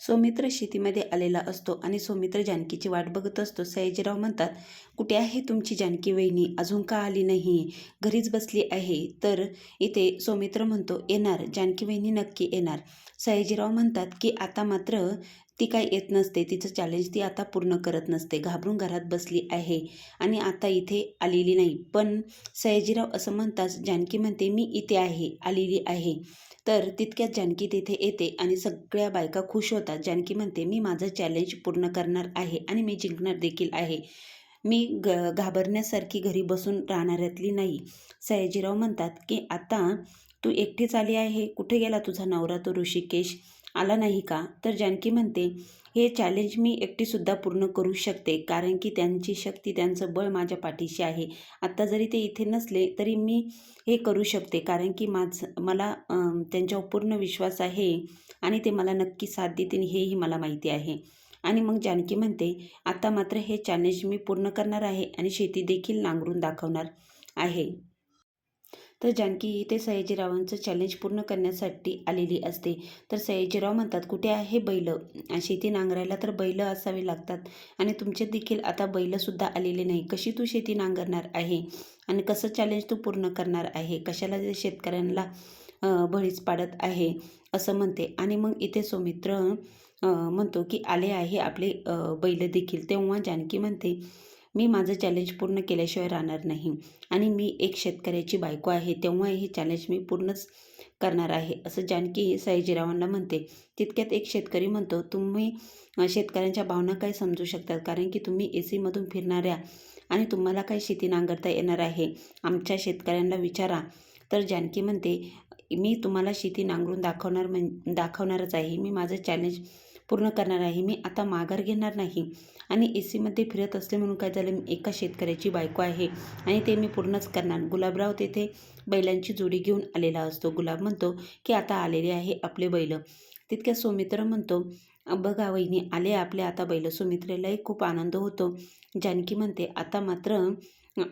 सौमित्र शेतीमध्ये आलेला असतो आणि सौमित्र जानकीची वाट बघत असतो. सयाजीराव म्हणतात कुठे आहे तुमची जानकी वहिनी? अजून का आली नाही? घरीच बसली आहे. तर इथे सौमित्र म्हणतो येणार. जानकी वहिनी नक्की येणार. सयाजीराव म्हणतात की आता मात्र ती काय येत नसते. तिचं चॅलेंज ती आता पूर्ण करत नसते. घाबरून घरात बसली आहे आणि आता इथे आलेली नाही. पण सयाजीराव असं म्हणताच जानकी म्हणते मी इथे आहे आलेली आहे. तर तितक्यात जानकी तिथे येते आणि सगळ्या बायका खुश होतात. जानकी म्हणते मी माझं चॅलेंज पूर्ण करणार आहे आणि मी जिंकणार देखील आहे. मी ग घाबरण्यासारखी घरी बसून राहणाऱ्यातली नाही. सयाजीराव म्हणतात की आता तू एकटीच आली आहे? कुठे गेला तुझा नवरा तो ऋषिकेश? आला नाही का? तर जानकी म्हणते हे चॅलेंज मी एकटीसुद्धा पूर्ण करू शकते कारण की त्यांची शक्ती त्यांचं बळ माझ्या पाठीशी आहे. आत्ता जरी ते इथे नसले तरी मी हे करू शकते कारण की माझं मला त्यांच्यावर पूर्ण विश्वास आहे आणि ते मला नक्की साथ देतील हेही मला माहिती आहे. आणि मग जानकी म्हणते आता मात्र हे चॅलेंज मी पूर्ण करणार आहे आणि शेती देखील नांगरून दाखवणार आहे. तर जानकी इथे सयाजीरावांचं चॅलेंज पूर्ण करण्यासाठी आलेली असते. तर सयाजीराव म्हणतात कुठे आहे बैल? शेती नांगरायला तर बैल असावे लागतात. आणि तुमचे देखील आता बैलसुद्धा आलेले नाही. कशी तू शेती नांगरणार आहे? आणि कसं चॅलेंज तू पूर्ण करणार आहे? कशाला शेतकऱ्यांना बळीच पाडत आहे? असं म्हणते. आणि मग इथे सौमित्र म्हणतो की आले आहे आपले बैल देखील. तेव्हा जानकी म्हणते मी माझं चॅलेंज पूर्ण केल्याशिवाय राहणार नाही. आणि मी एक शेतकऱ्याची बायको आहे तेव्हा हे चॅलेंज मी पूर्णच करणार आहे असं जानकी सयाजीरावांना म्हणते. तितक्यात एक शेतकरी म्हणतो तुम्ही शेतकऱ्यांच्या भावना काय समजू शकतात? कारण की तुम्ही ए सीमधून फिरणाऱ्या आणि तुम्हाला काय शेती नांगरता येणार आहे. आमच्या शेतकऱ्यांना विचारा. तर जानकी म्हणते मी तुम्हाला शेती नांगरून दाखवणार म्हण दाखवणारच आहे. मी माझं चॅलेंज पूर्ण करणार आहे. मी आता माघार घेणार नाही. आणि ए सीमध्ये फिरत असले म्हणून काय झालं? मी एका शेतकऱ्याची बायको आहे आणि ते मी पूर्णच करणार. गुलाबराव तेथे बैलांची जोडी घेऊन आलेला असतो. गुलाब म्हणतो की आता आलेले आहे आपले बैल. तितक्या सौमित्र म्हणतो बघा वहिनी आले आपले आता बैल. सुमित्रेलाही खूप आनंद होतो. जानकी म्हणते आता मात्र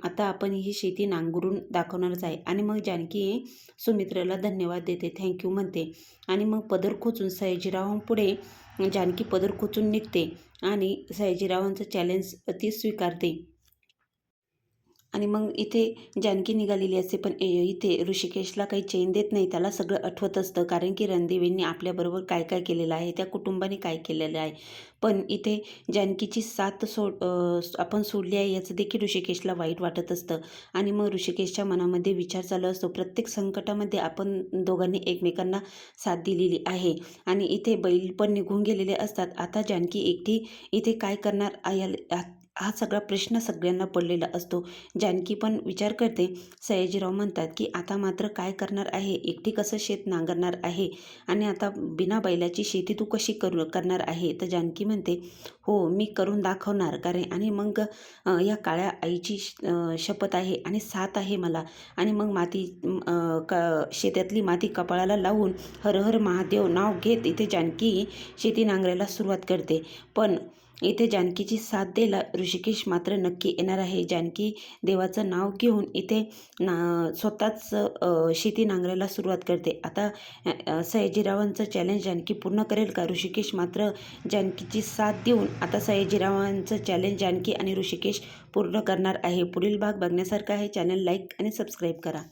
आता आपण ही शेती नांगरून दाखवणारच आहे. आणि मग जानकी सुमित्राला धन्यवाद देते थँक्यू म्हणते. आणि मग पदर खोचून सयाजीरावांपुढे जानकी पदर खोचून निघते आणि सयाजीरावांचं चॅलेंज ती स्वीकारते. आणि मग इथे जानकी निघालेली असते पण इथे ऋषिकेशला काही चैन देत नाही. त्याला सगळं आठवत असतं कारण की रणदेवींनी आपल्याबरोबर काय काय केलेलं आहे त्या कुटुंबाने काय केलेलं आहे. पण इथे जानकीची साथ सोड आपण सोडली आहे याचं देखील ऋषिकेशला वाईट वाटत असतं. आणि मग ऋषिकेशच्या मनामध्ये विचार चालू असतो. प्रत्येक संकटामध्ये आपण दोघांनी एकमेकांना साथ दिलेली आहे. आणि इथे बैल पण निघून गेलेले असतात. आता जानकी एकटी इथे काय करणार? याला हा सगळा प्रश्न सगळ्यांना पडलेला असतो. जानकी पण विचार करते. सयाजीराव म्हणतात की आता मात्र काय करणार आहे? एकटी कसं शेत नांगरणार आहे? आणि आता बिना बैलाची शेती तू कशी करू करणार आहे? तर जानकी म्हणते हो मी करून दाखवणार. कारण आणि मग या काळ्या आईची शपथ आहे आणि साथ आहे मला. आणि मग माती क शेतातली माती कपाळाला लावून हर हर महादेव नाव घेत इथे जानकी शेती नांगरायला सुरुवात करते. पण इथे जानकीची साथ द्यायला ऋषिकेश मात्र नक्की येणार आहे. जानकी देवाचं नाव घेऊन इथे ना स्वतःच शेती नांगरायला सुरुवात करते. आता सयाजीरावांचं चॅलेंज जानकी पूर्ण करेल का? ऋषिकेश मात्र जानकीची साथ देऊन आता सयाजीरावांचं चॅलेंज जानकी आणि ऋषिकेश पूर्ण करणार आहे. पुढील भाग बघण्यासारखा आहे. चॅनल लाईक आणि सबस्क्राईब करा.